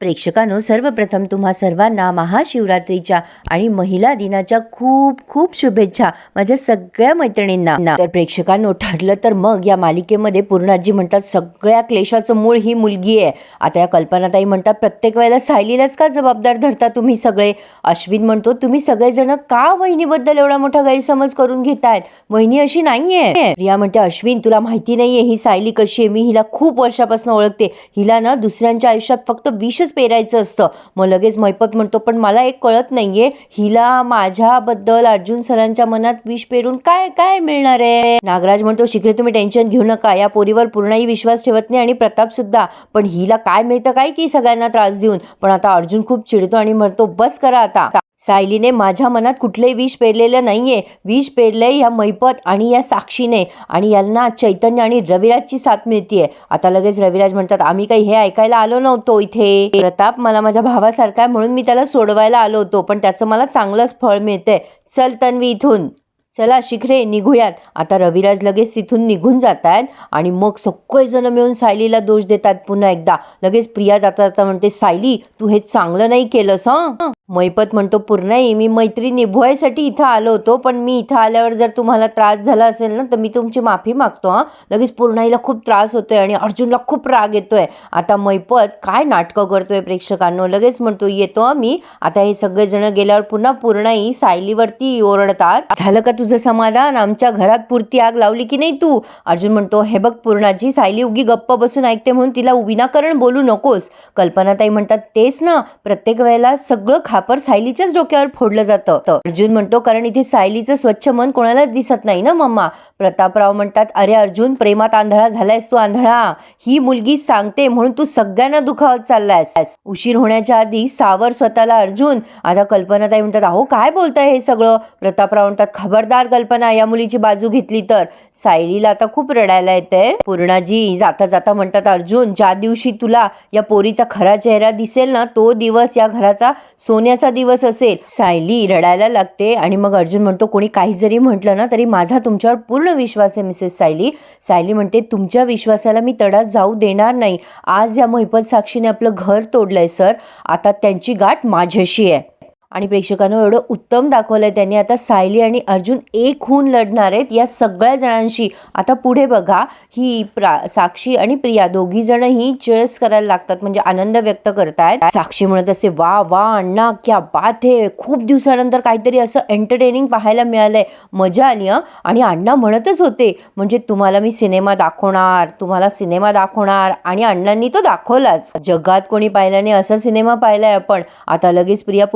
प्रेक्षकांनो सर्वप्रथम तुम्हा सर्वांना महाशिवरात्रीच्या आणि महिला दिनाच्या खूप खूप शुभेच्छा माझ्या सगळ्या मैत्रिणींना. तर प्रेक्षकांनो ठरलं तर मग या मालिकेमध्ये पूर्णाजी म्हणतात सगळ्या क्लेशाचं मूळ ही मुलगी आहे. आता या कल्पनाताई म्हणतात प्रत्येक वेळेला सायलीलाच का जबाबदार धरता तुम्ही सगळे? अश्विन म्हणतो तुम्ही सगळेजण का वहिनीबद्दल एवढा मोठा गैरसमज करून घेतायत? वहिनी अशी नाहीये. रिया म्हणते अश्विन तुला माहिती नाहीये ही सायली कशी आहे? मी हिला खूप वर्षापासून ओळखते. हिला ना दुसऱ्यांच्या आयुष्यात फक्त विष विषच पेरायचं असतं. मग लगेच मैपत म्हणतो पण मला एक कळत नाहीये हिला माझ्याबद्दल अर्जुन सरांच्या मनात विष पेरून काय काय मिळणार आहे? नागराज म्हणतो शिकले तुम्ही टेन्शन घेऊ नका या पोरीवर पूर्णही विश्वास ठेवत नाही आणि प्रताप सुद्धा. पण हिला काय मिळतं काय की सगळ्यांना त्रास देऊन? पण आता अर्जुन खूप चिडतो आणि म्हणतो बस करा आता. सायलीने माझ्या मनात कुठलंही विष पेरलेलं नाहीये. विष पेरलंय या मैपत आणि या साक्षीने. आणि यांना चैतन्य आणि रविराजची साथ मिळतीये. आता लगेच रविराज म्हणतात आम्ही काही हे ऐकायला आलो नव्हतो इथे. प्रताप मला माझ्या भावासारखा आहे म्हणून मी त्याला सोडवायला आलो होतो पण त्याचं मला चांगलंच फळ मिळतंय. चल तन्वी इथून. चला शिखरे निघूयात. आता रविराज लगेच तिथून निघून जात आहेत आणि मग सगळेजण मिळून सायलीला दोष देतात पुन्हा एकदा. लगेच प्रिया जाता जाता म्हणते सायली तू हे चांगलं नाही केलंस हं? मैपत म्हणतो पूर्णाई मी मैत्री निभवायसाठी इथं आलो होतो पण मी इथं आल्यावर जर तुम्हाला त्रास झाला असेल ना तर मी तुमची माफी मागतो हां. लगेच पूर्णाईला खूप त्रास होतो आहे आणि अर्जुनला खूप राग येतोय. आता मैपत काय नाटकं करतोय प्रेक्षकांनो? लगेच म्हणतो येतो मी. आता हे सगळेजण गेल्यावर पुन्हा पूर्णाई सायलीवरती ओरडतात. झालं का तुझं समाधान? आमच्या घरात पुरती आग लावली की नाही तू? अर्जुन म्हणतो हे बघ पूर्णाची सायली उगी गप्प बसून ऐकते म्हणून तिला विनाकारण बोलू नकोस. कल्पनाताई म्हणतात तेच ना प्रत्येक वेळेला सगळं खा खापर सायलीच्याच डोक्यावर फोडलं जातं. अर्जुन म्हणतो कारण इथे सायलीचं स्वच्छ मन कोणालाच दिसत नाही ना मम्मा? प्रतापराव म्हणतात अरे अर्जुन प्रेमात आंधळा झालायस तू आंधळा. ही मुलगी सांगते म्हणून तू सगळ्यांना दुखावत चाललायस. उशीर होण्याच्या आधी सावर स्वतःला अर्जुन आता कल्पनाताई म्हणतात अहो काय बोलताय हे सगळं? प्रतापराव म्हणतात खबरदार कल्पना या मुलीची बाजू घेतली तर. सायलीला आता खूप रडायला येते पूर्णाजी जाता जाता म्हणतात अर्जुन ज्या दिवशी तुला या पोरीचा खरा चेहरा दिसेल ना तो दिवस या घराचा सोने सोन्याचा दिवस असेल. सायली रडायला लागते आणि मग अर्जुन म्हणतो कोणी काही जरी म्हटलं ना तरी माझा तुमच्यावर पूर्ण विश्वास आहे मिसेस सायली. सायली म्हणते तुमच्या विश्वासाला मी तडा जाऊ देणार नाही. आज या मोहिपत साक्षीने आपलं घर तोडलंय सर. आता त्यांची गाठ माझ्याशी आहे. आणि प्रेक्षकांना एवढं उत्तम दाखवलंय त्यांनी. आता सायली आणि अर्जुन एक होऊन लढणार आहेत. या सगळ्या जणांशी आता पुढे बघा. ही प्रा साक्षी आणि प्रिया दोघी जण ही चेअर्स करायला लागतात. म्हणजे आनंद व्यक्त करतायत. साक्षी म्हणत असते वा वा अण्णा क्या बात हे. खूप दिवसानंतर काहीतरी असं एंटरटेनिंग पाहायला मिळालंय. मजा आली हं. आणि अण्णा म्हणतच होते म्हणजे तुम्हाला मी सिनेमा दाखवणार तुम्हाला सिनेमा दाखवणार. आणि अण्णांनी तो दाखवलाच. जगात कोणी पाहिला नाही असा सिनेमा पाहिलाय आपण. आता लगेच प्रिया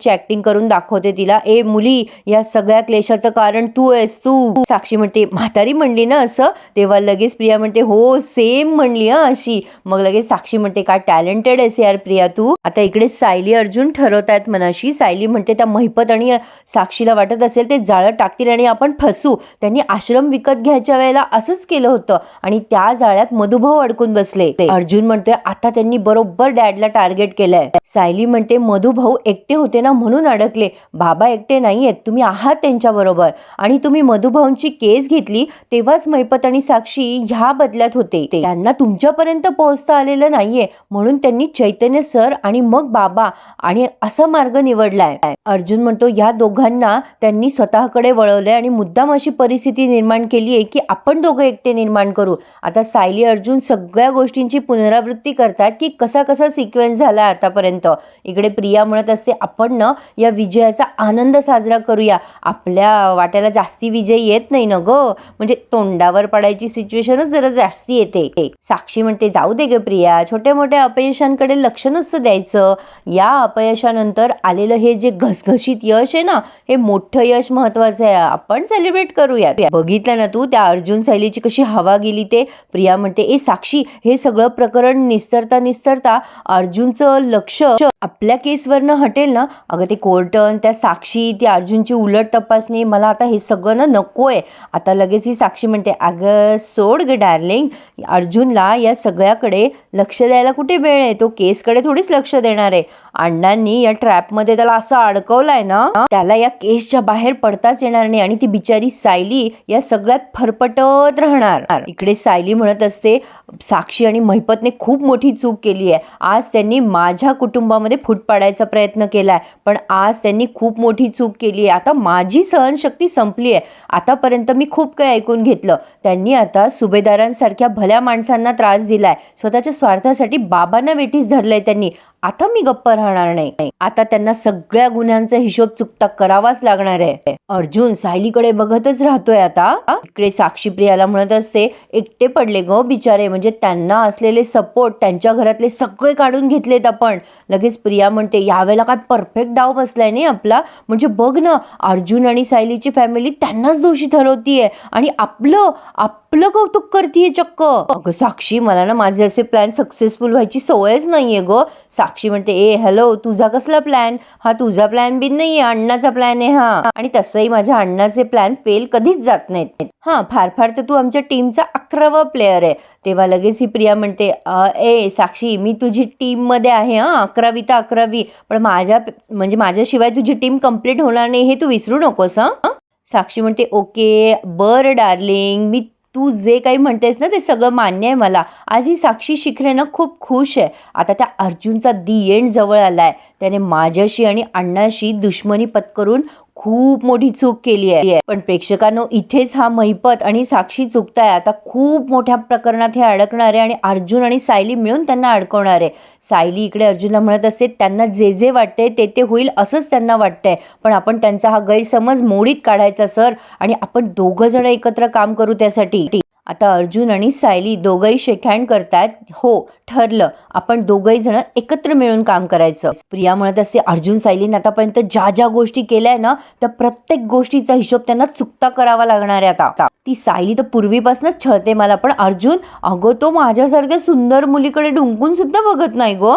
पूर्णाजीची ऍक्टिंग करून दाखवते तिला. ए मुली या सगळ्या क्लेशाचं कारण तू आहेस तू. साक्षी म्हणते म्हातारी म्हणली ना असं? तेव्हा लगेच प्रिया म्हणते हो सेम म्हणली अशी. मग लगेच साक्षी म्हणते काय टॅलेंटेड आहेस यार प्रिया तू? आता इकडे सायली अर्जुन ठरवत आहेत मनाशी. सायली म्हणते त्या महिपत आणि साक्षीला वाटत असेल ते जाळं टाकतील आणि आपण फसू. त्यांनी आश्रम विकत घ्यायच्या वेळेला असंच केलं होतं आणि त्या जाळ्यात मधुभाऊ अडकून बसले. अर्जुन म्हणतोय आता त्यांनी बरोबर डॅडला टार्गेट केलंय. सायली म्हणते मधुभाऊ एकटे होते ना म्हणून अडकले बाबा एकटे नाहीयेत तुम्ही आहात त्यांच्याबरोबर आणि तुम्ही मधुभाऊंची केस घेतली तेव्हाच मैपत आणि साक्षी ह्या बदल्यात होते. त्यांना तुमच्यापर्यंत पोहोचता आलेलं नाहीये म्हणून त्यांनी चैतन्य सर आणि मग बाबा आणि असा मार्ग निवडलाय. अर्जुन म्हणतो या दोघांना त्यांनी स्वतःकडे वळवलंय आणि मुद्दाम अशी परिस्थिती निर्माण केली आहे की आपण दोघं एकटे निर्माण करू. आता सायली अर्जुन सगळ्या गोष्टींची पुनरावृत्ती करतात की कसा कसा सिक्वेन्स झाला आतापर्यंत. इकडे प्रिया म्हणत असते आपण न या विजयाचा आनंद साजरा करूया. आपल्या वाट्याला जास्ती विजय येत नाही ना ग? म्हणजे तोंडावर पडायची सिच्युएशनच जरा जास्ती येते. साक्षी म्हणते जाऊ दे ग प्रिया छोट्या मोठ्या अपयशांकडे लक्ष नसतं द्यायचं. या अपयशानंतर आलेलं हे जे घसघशीत यश आहे ना हे मोठं यश महत्वाचं आहे. आपण सेलिब्रेट करूया बघितलं ना तू त्या अर्जुन सैलीची कशी हवा गेली ते? प्रिया म्हणते ए साक्षी हे सगळं प्रकरण निस्तरता निस्तरता अर्जुनचं लक्ष आपल्या केसवरनं हटेल ना? अगं ते कोर्टन त्या साक्षी ती अर्जुनची उलट तपासणी मला आता हे सगळं ना नको आहे आता लगेच ही साक्षी म्हणते अगं सोड ग डार्लिंग अर्जुनला या सगळ्याकडे लक्ष द्यायला कुठे वेळ आहे? तो केसकडे थोडीच लक्ष देणार आहे. अण्णांनी या ट्रॅपमध्ये त्याला असं अडकवलंय ना त्याला या केसच्या बाहेर पडताच येणार नाही आणि ती बिचारी सायली या सगळ्यात फरफटत राहणार. इकडे सायली म्हणत असते साक्षी आणि महिपतने खूप मोठी चूक केली आहे. आज त्यांनी माझ्या कुटुंबामध्ये फूट पाडायचा प्रयत्न केलाय पण आज त्यांनी खूप मोठी चूक केली आहे. आता माझी सहनशक्ती संपली आहे. आतापर्यंत मी खूप काही ऐकून घेतलं. त्यांनी आता सुभेदारांसारख्या भल्या माणसांना त्रास दिलाय. स्वतःच्या स्वार्थासाठी बाबांना वेठीस धरलंय त्यांनी. आता मी गप्प राहणार नाही. आता त्यांना सगळ्या गुन्ह्यांचा हिशोब चुकता करावाच लागणार आहे. अर्जुन सायलीकडे बघतच राहतोय आता. इकडे साक्षी प्रियाला म्हणत असते एकटे पडले ग बिचारे म्हणजे त्यांना असलेले सपोर्ट त्यांच्या घरातले सगळे काढून घेतलेत आपण. लगेच प्रिया म्हणते यावेळेला काय परफेक्ट डाव बसलाय नाही आपला? म्हणजे बघ ना अर्जुन आणि सायलीची फॅमिली त्यांनाच दोषी ठरवतीये. आणि आपलं आपलं कौतुक करतीये चक्क. अगं साक्षी मला ना माझे असे प्लॅन सक्सेसफुल व्हायची सवयच नाहीये ग. साक्षी साक्षी म्हणते ए हॅलो तुझा कसला प्लॅन हा तुझा प्लॅन बी नाहीये अण्णाचा प्लॅन आहे हा. आणि तसंही माझ्या अण्णाचे प्लॅन फेल कधीच जात नाहीत. हा फार फार तर तू आमच्या टीमचा अकरावा प्लेअर आहे. तेव्हा लगेच ही प्रिया म्हणते ए साक्षी मी तुझी टीममध्ये आहे हां अकरावी तर अकरावी. पण माझ्या म्हणजे माझ्याशिवाय तुझी टीम कंप्लीट होणार नाही हे तू विसरू नकोस हां. साक्षी म्हणते ओके बरं डार्लिंग मी तू जे काही म्हणतेस ना ते सगळं मान्य आहे मला. आज ही साक्षी शिखरेनं खूप खुश आहे. आता त्या अर्जुनचा दी एंड जवळ आला आहे त्याने माझ्याशी आणि अण्णाशी दुश्मनी पत्करून खूप मोठी चूक केली आहे. पण प्रेक्षकांनो इथेच हा महिपत आणि साक्षी चुकताय. आता खूप मोठ्या प्रकरणात हे अडकणार आहे आणि अर्जुन आणि सायली मिळून त्यांना अडकवणार. आहे सायली इकडे अर्जुनला म्हणत असते त्यांना जे जे वाटतंय ते ते होईल असंच त्यांना वाटतंय. पण आपण त्यांचा हा गैरसमज मोडीत काढायचा सर. आणि आपण दोघं जण एकत्र काम करू त्यासाठी. आता अर्जुन आणि सायली दोघंही शेक हँड करतायत. हो ठरलं. आपण दोघंही जण एकत्र मिळून काम करायचं. प्रिया म्हणत असते अर्जुन सायलीने आतापर्यंत ज्या ज्या गोष्टी केल्या ना त्या प्रत्येक गोष्टीचा हिशोब त्यांना चुकता करावा लागणार आहे आता. ती सायली तर पूर्वीपासूनच छळते मला पण अर्जुन अगं तो माझ्यासारख्या सुंदर मुलीकडे ढुंकून सुद्धा बघत नाही गो.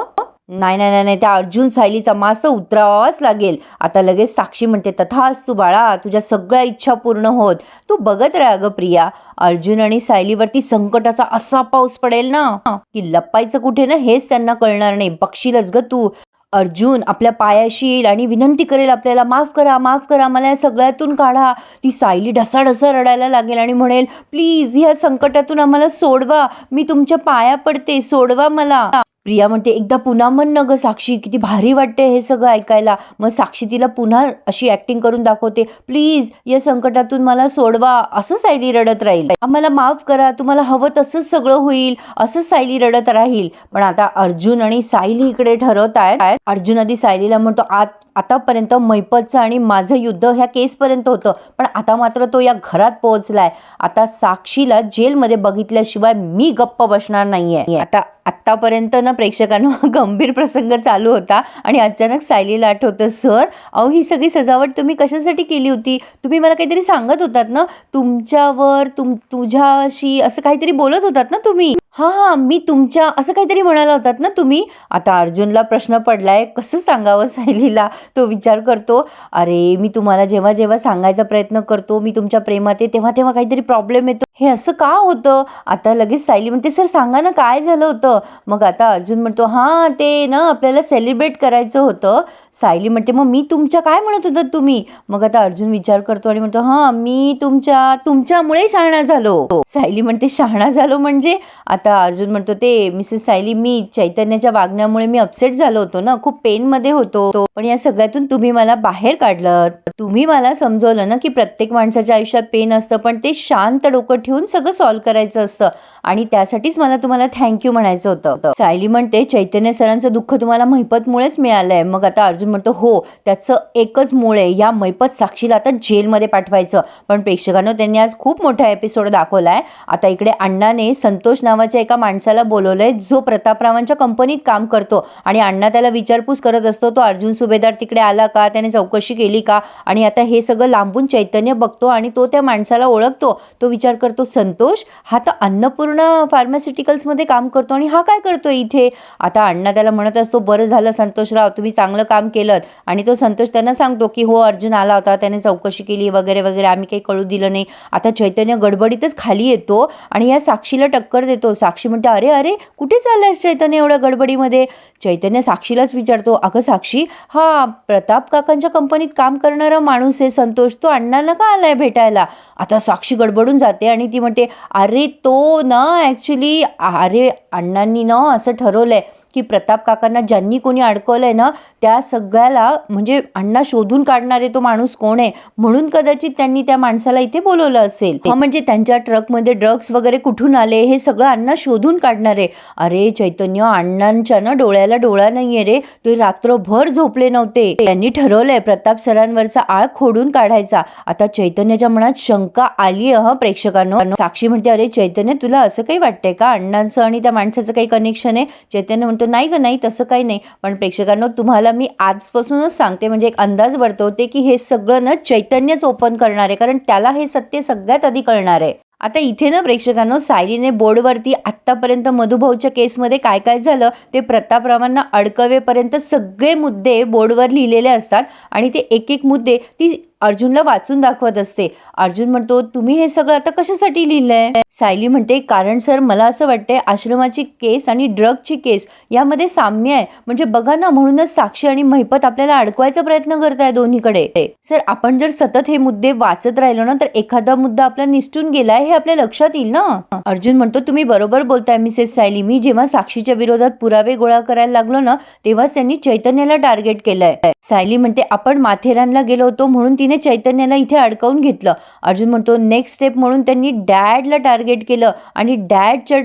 नाही नाही नाही नाही त्या अर्जुन सायलीचा मास तर उतरावाच लागेल. आता लगेच साक्षी म्हणते तथा तू बाळा तुझ्या सगळ्या इच्छा पूर्ण होत. तू बघत राहा ग प्रिया. अर्जुन आणि सायलीवरती संकटाचा असा पाऊस पडेल ना की लपायचं कुठे ना हेच त्यांना कळणार नाही. बक्षीलच ग तू. अर्जुन आपल्या पायाशी येईल आणि विनंती करेल आपल्याला माफ करा माफ करा मला या सगळ्यातून काढा. ती सायली ढसाढसा रडायला लागेल आणि म्हणेल प्लीज ह्या संकटातून आम्हाला सोडवा. मी तुमच्या पाया पडते सोडवा मला. प्रिया म्हणते एकदा पुन्हा म्हण ना गं साक्षी किती भारी वाटते हे सगळं ऐकायला. मग साक्षी तिला पुन्हा अशी ऍक्टिंग करून दाखवते प्लीज या संकटातून मला सोडवा असं सायली रडत राहील. आम्हाला माफ करा तुम्हाला हवं तसंच सगळं होईल असं सायली रडत राहील. पण आता अर्जुन आणि सायली इकडे ठरवत आहेत. अर्जुन आधी सायलीला म्हणतो आत आतापर्यंत मैपतचं आणि माझं युद्ध ह्या केसपर्यंत होतं पण आता मात्र तो या घरात पोहोचलाय. आता साक्षीला जेलमध्ये बघितल्याशिवाय मी गप्प बसणार नाहीये. आता आत्तापर्यंत ना प्रेक्षकांना गंभीर प्रसंग चालू होता आणि अचानक सायलीला आठवतं सर अहो ही सगळी सजावट तुम्ही कशासाठी केली होती? तुम्ही मला काहीतरी सांगत होतात ना? तुमच्यावर तुम तुझ्याशी असं काहीतरी बोलत होतात ना तुम्ही? हां हां मी तुमच्या असं काहीतरी म्हणाला होतात ना तुम्ही? आता अर्जुनला प्रश्न पडलाय कसं सांगावं सायलीला? तो विचार करतो अरे मी तुम्हाला जेव्हा जेव्हा सांगायचा प्रयत्न करतो मी तुमच्या प्रेमात आहे तेव्हा तेव्हा काहीतरी प्रॉब्लेम येतो. हे असं का होतं? आता लगेच सायली म्हणते सर सांगा ना काय झालं होतं? मग आता अर्जुन म्हणतो हां ते ना आपल्याला सेलिब्रेट करायचं होतं. सायली म्हणते मग मी तुमच्या काय म्हणत होतात तुम्ही? मग आता अर्जुन विचार करतो आणि म्हणतो हां मी तुमच्या तुमच्यामुळे शहाणा झालो. सायली म्हणते शहाणा झालो म्हणजे? आता अर्जुन म्हणतो ते मिसेस सायली मी चैतन्याच्या वागण्यामुळे मी अपसेट झालो होतो ना खूप पेनमध्ये होतो. पण या सगळ्यातून तुम्ही मला बाहेर काढलं तुम्ही मला समजवलं ना की प्रत्येक माणसाच्या आयुष्यात पेन असतं पण ते शांत डोकं ठेवून सगळं सॉल्व्ह करायचं असतं. आणि त्यासाठीच मला तुम्हाला थँक्यू म्हणायचं होतं. सायली म्हणते चैतन्य सरांचं दुःख तुम्हाला महिपतमुळेच मिळालंय. मग आता अर्जुन म्हणतो हो त्याचं एकच मूळ आहे. या महिपत साक्षीला आता जेलमध्ये पाठवायचं. पण प्रेक्षकांनो त्यांनी आज खूप मोठा एपिसोड दाखवलाय. आता इकडे अण्णाने संतोष नावाच्या एका माणसाला बोलवलंय जो प्रतापरावांच्या कंपनीत काम करतो. आणि अण्णा त्याला विचारपूस करत असतो तो अर्जुन सुभेदार तिकडे आला का? त्याने चौकशी केली का? आणि आता हे सगळं लांबून चैतन्य बघतो आणि तो त्या माणसाला ओळखतो. तो विचार करतो करतो संतोष हा तर अन्नपूर्ण फार्मास्युटिकल्समध्ये काम करतो आणि हा काय करतो इथे? आता अण्णा त्याला म्हणत असतो बरं झालं संतोषराव तुम्ही चांगलं काम केलं आणि तो संतोष त्यांना सांगतो की हो अर्जुन आला होता त्याने चौकशी केली वगैरे वगैरे आम्ही काही कळू दिलं नाही. आता चैतन्य गडबडीतच खाली येतो आणि या साक्षीला टक्कर देतो. साक्षी म्हणते अरे अरे कुठे चाललायस चैतन्य एवढ्या गडबडीमध्ये? चैतन्य साक्षीलाच विचारतो अगं साक्षी हा प्रताप काकांच्या कंपनीत काम करणारा माणूस आहे संतोष तो अण्णांना का आलाय भेटायला? आता साक्षी गडबडून जाते आणि ती म्हणते अरे तो ना ॲक्च्युली अरे अण्णांनी ना असं ठरवलं आहे की प्रताप काकांना ज्यांनी कोणी अडकवलं आहे ना त्या सगळ्याला म्हणजे अण्णा शोधून काढणारे तो माणूस कोण आहे? म्हणून कदाचित त्यांनी त्या माणसाला इथे बोलवलं असेल. म्हणजे त्यांच्या ट्रकमध्ये ड्रग्स वगैरे कुठून आले हे सगळं अण्णा शोधून काढणार आहे. अरे चैतन्य अण्णांच्या ना डोळ्याला डोळा नाहीये रे. ते रात्रभर झोपले नव्हते. त्यांनी ठरवलंय प्रताप सरांवरचा आळ खोडून काढायचा. आता चैतन्याच्या मनात शंका आली ह प्रेक्षकांनो? साक्षी म्हणते अरे चैतन्य तुला असं काही वाटतंय का? अण्णांचं आणि त्या माणसाचं काही कनेक्शन आहे? चैतन्य म्हणतो नाही ग नाही तसं काही नाही. पण प्रेक्षकांनो तुम्हाला मी आजपासूनच सांगते म्हणजे एक अंदाज वर्तवते की हे सगळं ना चैतन्यच ओपन करणार आहे कारण त्याला हे सत्य सगळ्यात आधी कळणार आहे. आता इथे ना प्रेक्षकांनो सायलीने बोर्डवरती आत्तापर्यंत मधुभाऊच्या केसमध्ये काय काय झालं ते प्रतापरावांना अडकवेपर्यंत सगळे मुद्दे बोर्डवर लिहिलेले असतात आणि ते एक एक मुद्दे ती अर्जुनला वाचून दाखवत असते. अर्जुन म्हणतो तुम्ही हे सगळं आता कशासाठी लिहिलंय? सायली म्हणते कारण सर मला असं वाटतंय आश्रमाची केस आणि ड्रगची केस यामध्ये साम्य आहे. म्हणजे बघा ना म्हणूनच साक्षी आणि महिपत आपल्याला अडकवायचा प्रयत्न करताय दोन्हीकडे. सर आपण जर सतत हे मुद्दे वाचत राहिलो ना तर एखादा मुद्दा आपला निसटून गेलाय हे आपल्या लक्षात येईल ना? अर्जुन म्हणतो तुम्ही बरोबर बोलताय मिसेस सायली. मी जेव्हा साक्षीच्या विरोधात पुरावे गोळा करायला लागलो ना तेव्हाच त्यांनी चैतन्याला टार्गेट केलंय. सायली म्हणते आपण माथेरानला गेलो होतो म्हणून तिने चैतन्याला इथे अडकवून घेतलं. अर्जुन म्हणतो नेक्स्ट स्टेप म्हणून त्यांनी डॅडला टार्गेट केलं आणि डॅडच्या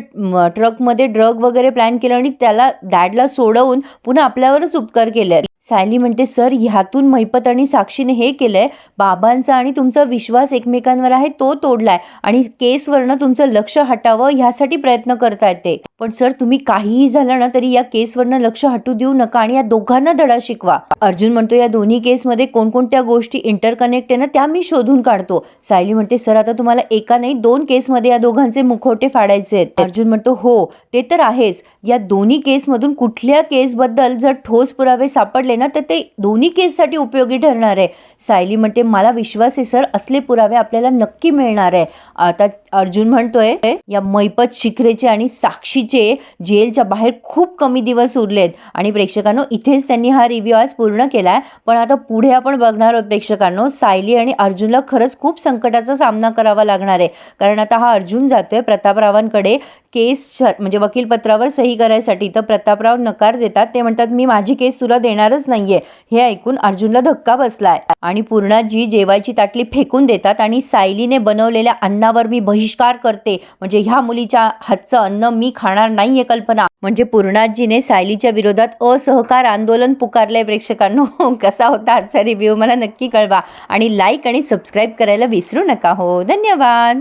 ट्रकमध्ये ड्रग वगैरे प्लॅन केलं आणि त्याला डॅडला सोडवून पुन्हा आपल्यावरच उपकार केले. सायली म्हणते सर ह्यातून महिपत आणि साक्षीने हे केलंय. बाबांचा आणि तुमचा विश्वास एकमेकांवर आहे तो तोडलाय. आणि केसवरनं तुमचं लक्ष हटावं ह्यासाठी प्रयत्न करतायत ते. पण सर तुम्ही काहीही झालं ना तरी या केसवरनं लक्ष हटू देऊ नका आणि या दोघांना धडा शिकवा. अर्जुन म्हणतो या दोन्ही केसमध्ये कोणकोणत्या गोष्टी इंटरकनेक्ट आहे ना त्या मी शोधून काढतो. सायली म्हणते सर आता तुम्हाला एका नाही दोन केसमध्ये या दोघांचे मुखवटे फाडायचे आहेत. अर्जुन म्हणतो हो ते तर आहेच. या दोन्ही केसमधून कुठल्या केसबद्दल जर ठोस पुरावे सापडले ना तर ते दोन्ही केससाठी उपयोगी ठरणार आहे. सायली म्हणते मला विश्वास आहे सर. असले पुरावे आपल्याला नक्की मिळणार आहे. आता अर्जुन म्हणतोय या मैपत शिखरेचे आणि साक्षीचे जेलच्या बाहेर खूप कमी दिवस उरलेत. आणि प्रेक्षकांनो इथेच त्यांनी हा रिव्ह्यू आज पूर्ण केलाय. पण आता पुढे आपण बघणार आहोत प्रेक्षकांनो सायली आणि अर्जुनला खरंच खूप संकटाचा सामना करावा लागणार आहे. कारण आता हा अर्जुन जातोय प्रतापरावांकडे केस म्हणजे वकीलपत्रावर सही करायसाठी. तर प्रतापराव नकार देतात. ते म्हणतात मी माझी केस तुला देणारच नाहीये. हे ऐकून अर्जुनला धक्का बसलाय. आणि पूर्णाजी जेवायची ताटली फेकून देतात आणि सायलीने बनवलेल्या अन्नावर मी बहिष्कार करते. म्हणजे ह्या मुलीच्या हातचं अन्न मी खाणार नाहीये कल्पना. म्हणजे पूर्णाजीने सायलीच्या विरोधात असहकार आंदोलन पुकारलंय प्रेक्षकांनो. कसा होता आजचा रिव्ह्यू मला नक्की कळवा. आणि लाईक आणि सबस्क्राईब करायला विसरू नका हो. धन्यवाद.